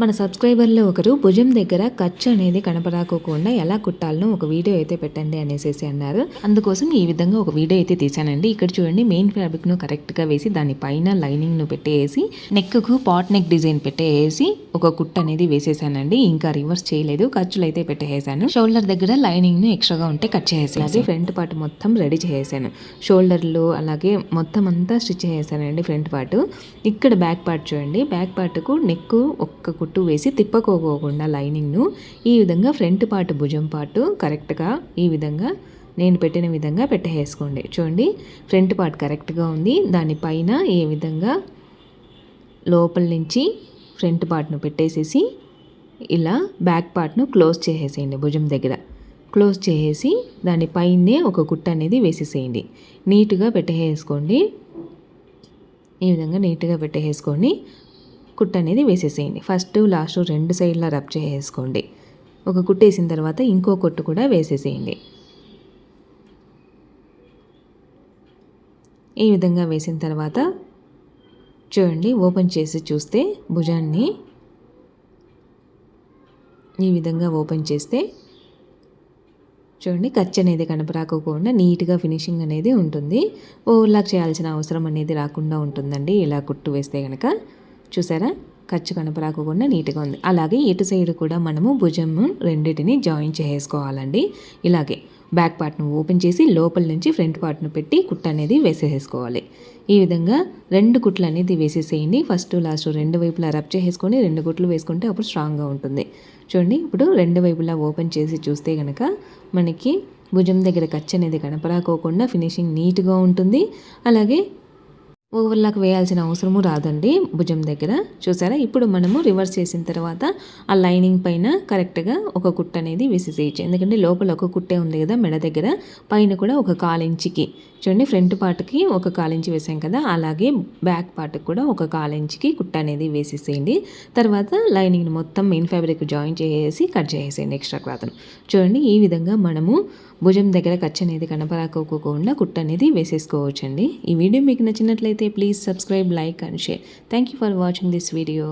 మన సబ్స్క్రైబర్లో ఒకరు భుజం దగ్గర ఖర్చు అనేది కనపరాకోకుండా ఎలా కుట్టాలనో ఒక వీడియో అయితే పెట్టండి అనేసి అన్నారు. అందుకోసం ఈ విధంగా ఒక వీడియో అయితే తీశానండి. ఇక్కడ చూడండి మెయిన్ ఫ్యాబ్రిక్ను కరెక్ట్గా వేసి దాని పైన లైనింగ్ను పెట్టేసి నెక్కు పాట్ నెక్ డిజైన్ పెట్టేసి ఒక కుట్ అనేది వేసేసానండి. ఇంకా రివర్స్ చేయలేదు. ఖర్చులు అయితే పెట్టేసాను. షోల్డర్ దగ్గర లైనింగ్ను ఎక్స్ట్రాగా ఉంటే కట్ చేసేసి అలాగే ఫ్రంట్ పార్ట్ మొత్తం రెడీ చేసేసాను. షోల్డర్లు అలాగే మొత్తం అంతా స్టిచ్ చేసేసానండి ఫ్రంట్ పార్ట్ ఇక్కడ బ్యాక్ పార్ట్ చూడండి. బ్యాక్ పార్ట్కు నెక్ ఒక్క కుట్టు వేసి తిప్పకోకోకుండా లైనింగ్ను ఈ విధంగా ఫ్రంట్ పార్ట్ భుజం పార్ట్ కరెక్ట్గా ఈ విధంగా నేను పెట్టిన విధంగా పెట్టేసుకోండి. చూడండి ఫ్రంట్ పార్ట్ కరెక్ట్గా ఉంది. దానిపైన ఏ విధంగా లోపల నుంచి ఫ్రంట్ పార్ట్ను పెట్టేసేసి ఇలా బ్యాక్ పార్ట్ను క్లోజ్ చేసేసేయండి భుజం దగ్గర. క్లోజ్ చేసేసి దానిపైనే ఒక కుట్ట అనేది వేసేసేయండి. నీట్గా పెట్టేసుకోండి. ఈ విధంగా నీట్గా పెట్టేసుకోండి. కుట్టు అనేది వేసేసేయండి. ఫస్ట్ లాస్ట్ రెండు సైడ్లా రబ్ చేసేసుకోండి. ఒక కుట్టు వేసిన తర్వాత ఇంకో కుట్టు కూడా వేసేసేయండి. ఈ విధంగా వేసిన తర్వాత చూడండి ఓపెన్ చేసి చూస్తే భుజాన్ని ఈ విధంగా ఓపెన్ చేస్తే చూడండి ఖర్చు అనేది కనపరాకోకుండా నీట్గా ఫినిషింగ్ అనేది ఉంటుంది. ఓవర్లాక్ చేయాల్సిన అవసరం అనేది రాకుండా ఉంటుందండి. ఇలా కుట్టు వేస్తే కనుక చూసారా? ఖర్చు కనపరాకోకుండా నీట్గా ఉంది. అలాగే ఇటు సైడ్ కూడా మనము భుజం రెండింటిని జాయిన్ చేసుకోవాలండి ఇలాగే బ్యాక్ పార్ట్ను ఓపెన్ చేసి లోపల నుంచి ఫ్రంట్ పార్ట్ను పెట్టి కుట్ట అనేది వేసేసుకోవాలి ఈ విధంగా రెండు కుట్లు అనేది వేసేసేయండి. ఫస్ట్ లాస్ట్ రెండు వైపులా రబ్ చేసుకొని రెండు కుట్లు వేసుకుంటే అప్పుడు స్ట్రాంగ్గా ఉంటుంది. చూడండి ఇప్పుడు రెండు వైపులా ఓపెన్ చేసి చూస్తే కనుక మనకి భుజం దగ్గర ఖర్చు అనేది కనపరాకోకుండా ఫినిషింగ్ నీట్గా ఉంటుంది. అలాగే ఓవర్లాక్ వేయాల్సిన అవసరము రాదండి భుజం దగ్గర. చూసారా? ఇప్పుడు మనము రివర్స్ చేసిన తర్వాత ఆ లైనింగ్ పైన కరెక్ట్గా ఒక కుట్ట అనేది వేసేసేయచ్చు. ఎందుకంటే లోపల ఒక కుట్టే ఉంది కదా మెడ దగ్గర. పైన కూడా ఒక కాలించికి. చూడండి ఫ్రంట్ పార్ట్కి ఒక కాలించి వేసాం కదా. అలాగే బ్యాక్ పార్ట్కి కూడా ఒక కాలించికి కుట్ట అనేది వేసేసేయండి. తర్వాత లైనింగ్ మొత్తం మెయిన్ ఫ్యాబ్రిక్ జాయిన్ చేసేసి కట్ చేసేయండి ఎక్స్ట్రా క్లాత్ను. చూడండి ఈ విధంగా మనము భుజం దగ్గర ఖర్చు అనేది కనపరాకోకుండా కుట్ట అనేది వేసేసుకోవచ్చండి. ఈ వీడియో మీకు నచ్చినట్లయితే నచ్చినట్లయితే please subscribe like and share thank you for watching this video